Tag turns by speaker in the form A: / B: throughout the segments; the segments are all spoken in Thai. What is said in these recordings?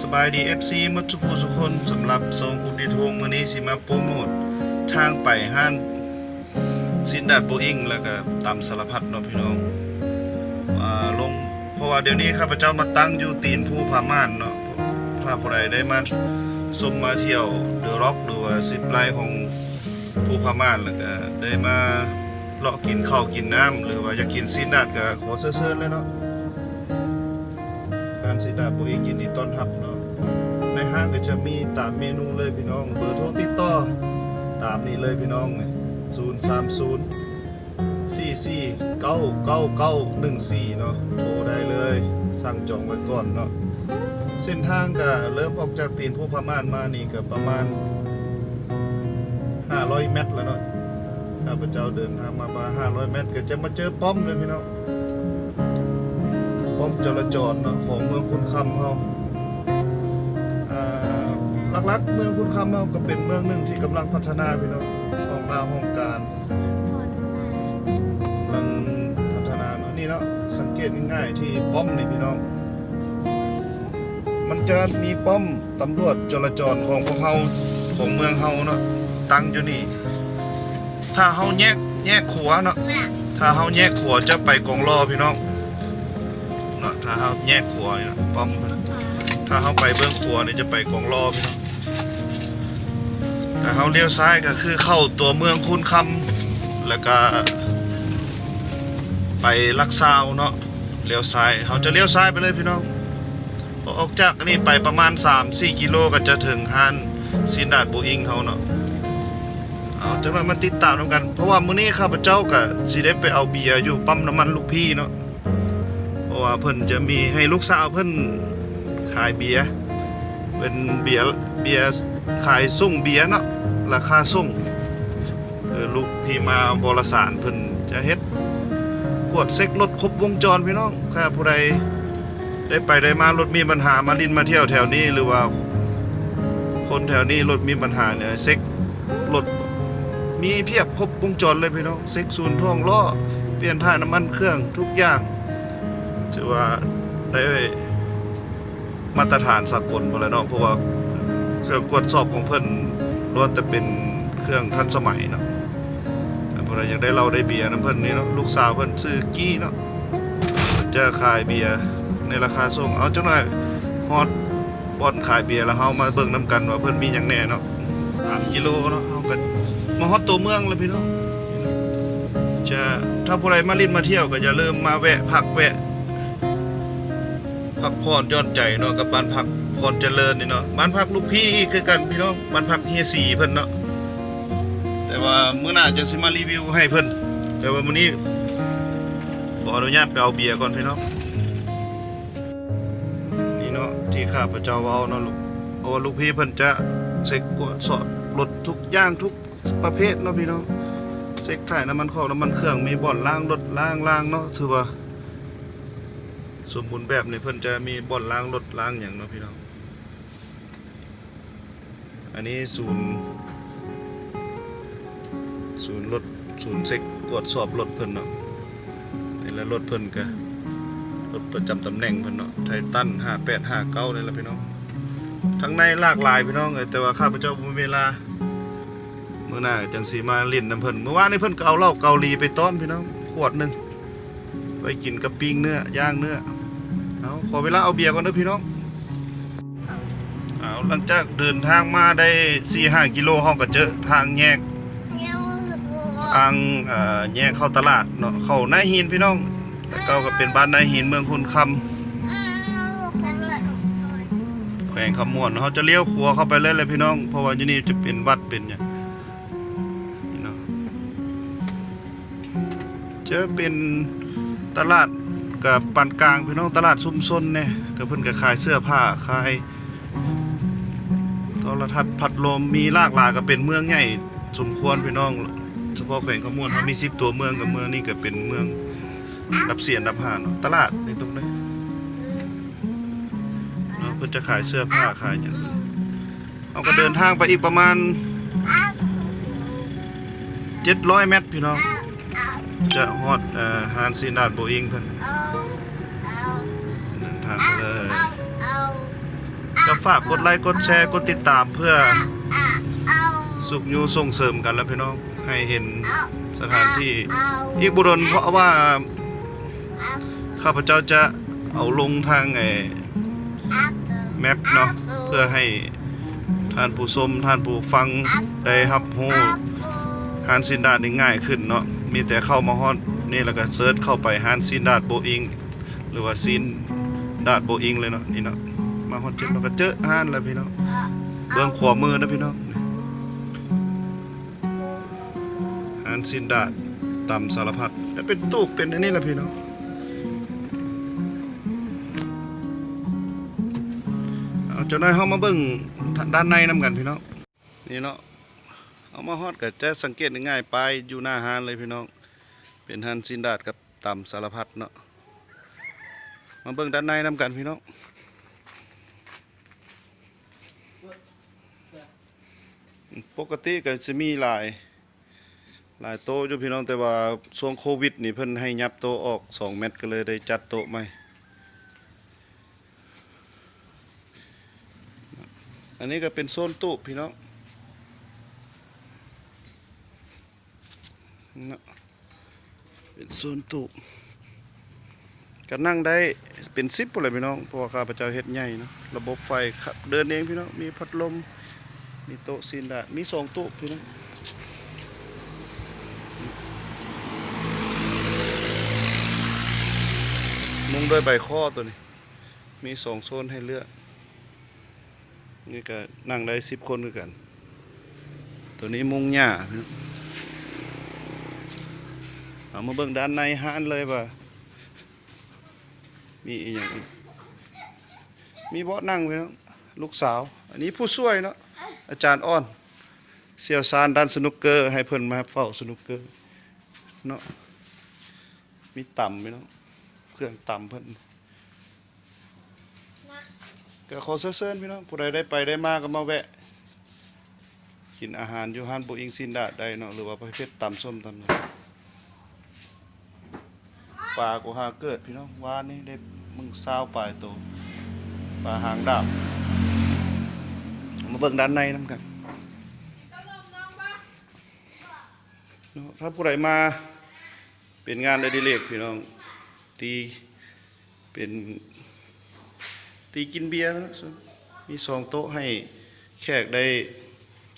A: สบายดี FC หมาทุกผู้ทุกคนสำหรับทรงอุดิทวงมื้อนี้สิมาโปรโมททางไปห้านสินดาดโบอิงแล้วก็ตามสารพัดเนาะพี่น้องอ่าลงเพราะว่าเดี๋ยวนี้ข้าพเจ้ามาตั้งอยู่ตีนภูผาม่านเนาะถ้าผู้ใดได้มาชมมาเที่ยวเดอะร็อกดูว่าสิบไร่ของภูผาม่านแล้วก็ได้มาเลาะกินข้าวกินน้ำหรือว่าอยากกินสินดาดก็ขอเชิญๆเลยเนาะ สิดาโบเองยินดีต้อนรับเนาะในห้างก็จะมีตามเมนูเลยพี่น้องเบอร์โทรติดต่อตามนี้เลยพี่น้องศูนย์สามศูนย์สี่สี่เก้าเก้าเก้าหนึ่งสี่เนาะโทรได้เลยสั่งจองไว้ก่อนเนาะเส้นทางก็เริ่มออกจากตีนผู้พม่านมานี่ก็ประมาณ500เมตรแล้วเนาะข้าพเจ้าเดินทางมาประมาณ500 เมตร ก็จะมาเจอป้อมเลยพี่น้อง ป้อมจราจรเนาะของเมืองคุณคำเฮาอ่าหลักๆ เมืองคุณคำเฮาก็เป็นเมืองหนึ่งที่กำลังพัฒนาพี่น้องห้องนาห้องการกำลังพัฒนาเนาะนี่เนาะสังเกตง่ายๆที่ป้อมนี่พี่น้อง มันจะมีป้อมตำรวจจราจรของพวกเฮาของเมืองเฮาเนาะตั้งอยู่นี่ ถ้าเฮาแยกแยกขัวเนาะถ้าเฮาแยกขัวจะไปกองล้อพี่น้อง ถ้าเขาแยกขัวนี่นะป้อมเพิ่นถ้าเขาไปเบื้องขัวนี่จะไปกองรอพี่น้องแต่เขาเลี้ยวซ้ายก็คือเข้าตัวเมืองคุณคำแล้วก็ ไปลักซาวเนาะเลี้ยวซ้ายเขาจะเลี้ยวซ้ายไปเลยพี่น้องออกจากนี่ไปประมาณ 3-4 กิโลก็จะถึงฮันซินดาดโบอิงเขาเนาะเอาจังนั้นมาติดตามกัน เพราะว่ามื้อนี้ข้าพเจ้าก็สิได้ไปเอาเบียร์อยู่ปั๊มน้ำมันลูกพี่เนาะ ว่าเพิ่นจะมีให้ลูกสาวเพิ่นขายเบียร์เป็นเบียร์เบียร์ขายส่งเบียร์เนาะราคาส่งลูกที่มาบรสารเพิ่นจะเฮ็ดกวดเซ็กรถครบวงจรพี่น้องถ้าผู้ใดได้ไปได้มารถมีปัญหามาดินมาเที่ยวแถวนี้หรือว่า คนแถวนี้รถมีปัญหาเนี่ยเซ็กรถมีเพียบครบวงจรเลยพี่น้องเซ็กศูนย์ท่องล้อเปลี่ยนถ่ายน้ำมันเครื่องทุกอย่าง ถือว่าได้มาตรฐานสากลหมดแล้วเนาะเพราะว่าเครื่องกวดสอบของเพิ่นล้วนแต่เป็นเครื่องทันสมัยเนาะแต่พอเรายังได้เราได้เบียร์น้ำเพิ่นนี่เนาะลูกสาวเพิ่นซื้อกี้เนาะจะขายเบียร์ในราคาส่งเอาจังหน่อยฮอดบอนขายเบียร์แล้วเฮามาเบิ่งนํกันว่าเพิ่นมีหยังแน่เนาะ3กิโลเนาะเฮาก็มาฮอดตัวเมืองแล้วพี่น้องจะถ้าผู้ใดมาลินมาเที่ยวก็อย่าลืมมาแวะพักแวะ พักผ่อนย่อนใจเนาะกับบ้านพักพรเจริญนี่เนาะบ้านพักลูกพี่คือกันพี่น้องบ้านพักเฮียสีเพิ่นเนาะแต่ว่าเมื้อหน้าจะสิมารีวิวให้เพิ่นแต่ว่ามื้อนี้ขออนุญาตไปเอาเบียร์ก่อนพี่น้องนี่เนาะที่ข้าพเจ้าเว้าเนาะลูกโอ้ลูกพี่เพิ่นจะเช็คกวดสอดรถทุกอย่างทุกประเภทเนาะพี่น้องเช็คถ่ายน้ำมันของน้ำมันเครื่องมีบ่อนล้างรถล้างล้างเนาะถือว่า สมบูรณ์แบบนี่เพิ่อนจะมีบ่อนล้างรถล้างอย่างเนาะพี่น้อง อันนี้ศูนย์ศูนย์รถศูนย์เซ็กตรวจสอบรถเพิ่อนเนาะนี่แหละรถเพิ่อนก็รถประจำตำแหน่งเพิ่อนเนาะไททัน5859นี่แหละพี่น้องทั้งในหลากหลายพี่น้องเอ้ยแต่ว่าข้าพเจ้าบ่มีเวลาเมื่อหน้าจังสีมาเล่นน้ำเพิ่นเมื่อวานนี้เพิ่นก็เอาเหล้าเกาหลีไปต้อนพี่น้องขวดหนึ่งไปกินกับปิ้งเนื้อย่างเนื้อ เอาขอเวลาเอาเบียร์ก่อนเด้อพี่น้องเอาหลังจากเดินทางมาได้4 5กิโลเฮาก็เจอทางแยกทางเอ่อแยกเข้าตลาดเนาะเข้านายหินพี่น้องแต่เก่าก็เป็นบ้านนายหินเมืองคุณคำแขวงคำม่วนเฮาจะเลี้ยวขวาเข้าไปเลยเลยพี่น้อง เพราะว่าอยู่นี่จะเป็นวัดเป็นหยังนี่เนาะจะเป็นตลาด กับปานกลางพี่น้องตลาดซุมซนเนี่ยก็เพิ่นก็ขายเสื้อผ้าขายโทรทัศน์พัดลมมีลากหลายก็เป็นเมืองใหญ่สมควรพี่น้องเฉพาะแขวงขมวนเขามี10ตัวเมืองกับเมืองนี่ก็เป็นเมืองรับเสียนรับหาเนาะตลาดในตรงนี้เนาะเพิ่นจะขายเสื้อผ้าขายหยังเอาก็เดินทางไปอีกประมาณ700เมตรพี่น้อง จะฮอดเอ่อฮานซีนาดโบอิงเพิ่นเดินทางไปเลยก็ฝากกดไลค์กดแชร์กดติดตามเพื่อสุขยูส่งเสริมกันแล้วพี่น้องให้เห็นสถานที่อีกบุรนเพราะว่าข้าพเจ้าจะเอาลงทางไอ้แมปเนาะเพื่อให้ท่านผู้ชมท่านผู้ฟังได้รับรู้ฮานซินดาดได้ง่ายขึ้นเนาะ มีแต่เข้ามาฮอดนี่แล้วก็เซิร์ชเข้าไปฮานซินดาดโบอิงหรือว่าซินดาดโบอิงเลยเนาะนี่เนาะมาฮอดจุดแล้วก็เจอฮานแล้วพี่น้องเบื้องขวามือนะพี่น้องนี่ฮานซินดาดตำสารพัดแต่เป็นตู้เป็นอันนี้แหละพี่น้องเอาจ้านายเฮามาเบิ่งด้านในนํกันพี่น้องนี่เนาะ เอามาฮอดก็จะสังเกตง่ายๆไปอยู่หน้าฮานเลยพี่น้อง เป็นฮันซินดาดกับต่ำสารพัดเนาะ มาเบิ่งด้านในนํกันพี่น้องปกติก็จะมีหลายหลายโต๊ะอยู่พี่น้องแต่ว่าช่วงโควิดนี่เพิ่นให้ยับโต๊ะออก 2 เม็ดก็เลยได้จัดโต๊ะใหม่อันนี้ก็เป็นโซนตู้พี่น้อง นะเป็นโซนตู้ก็นั่งได้เป็นซิปอะไรพี่น้องเพราะว่าข้าพเจ้าเฮ็ดใหญ่นะระบบไฟขับเดินเองพี่น้องมีพัดลมมีโต๊ะซีนด้มีสองต๊ะพี่น้องมุงด้วยใบข้อตัวนี้ มีสองโซนให้เลือก นี่ก็นั่งได้สิบคนด้วยกัน ตัวนี้มุงหญ้าพี่น้อง เอามาเบิ่งด้านในห้านเลยว่มีอีกอย่างมีเบาะนั่งไว้เนาะลูกสาว อันนี้ผู้ช่วยเนาะอาจารย์อ้อนเสี่ยวซานด้านสนุกเกอร์ ให้เพิ่นมาเฝ้าสนุกเกอร์เนาะมีต่ำไว้เนาะเครื่องต่ำเพิ่นก็ขอเซิร์นพี่น้องผู้ใดได้ไปได้มาก็มาแวะ กินอาหารอยู่ห้านโบอิงซินดาได้เนาะหรือว่าประเภทตำส้มตำเนาะ ปลากูหาเกิดพี่น้องวานนี่ได้มึงซาวปลายโตวปลาหางดาบมาเบิ่งด้านในน้ำกันถ้าผู้ใดมาเป็นงานอดิเรกพี่น้องตีเป็นตีกินเบียร์นะมีสองโต๊ะให้แขกได้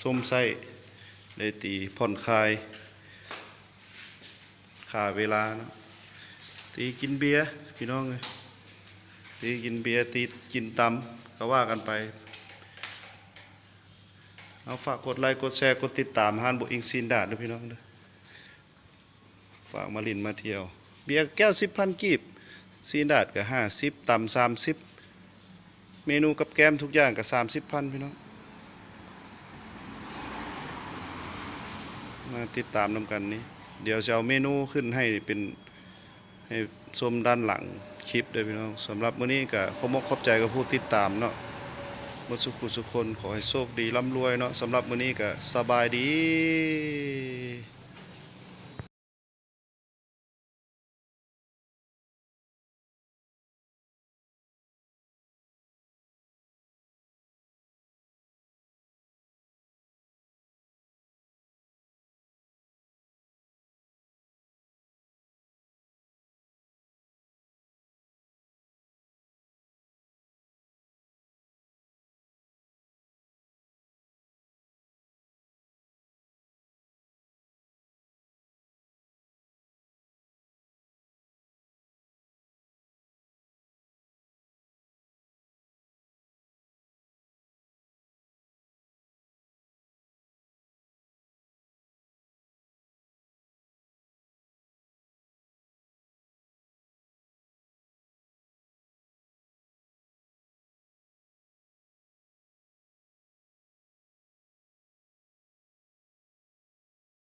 A: ชมไส้ได้ตีผ่อนคลายขาเวลานะ ตีกินเบียร์พี่น้องเลยตีกินเบียร์ตีกินตำก็ว่ากันไป เอาฝากกดไลค์กดแชร์กดติดตามฮานบุอิงซีนดาดด้วยพี่น้องเด้อฝากมาลินมาเที่ยว เบียร์แก้วสิบพันกีบซีนดาดก็ห้าสิบตำสามสิบเมนูกับแก้มทุกอย่างก็สามสิบพันพี่น้องมาติดตามนำกันนี้ เดี๋ยวจะเอาเมนูขึ้นให้เป็น ให้ชมด้านหลังคลิปด้วยพี่น้องสำหรับมื้อนี้ก็ขอมกขอบใจกับผู้ติดตามเนาะมดสุขุสุคนขอให้โชคดีร่ำรวยเนาะสำหรับมื้อนี้ก็สบายดี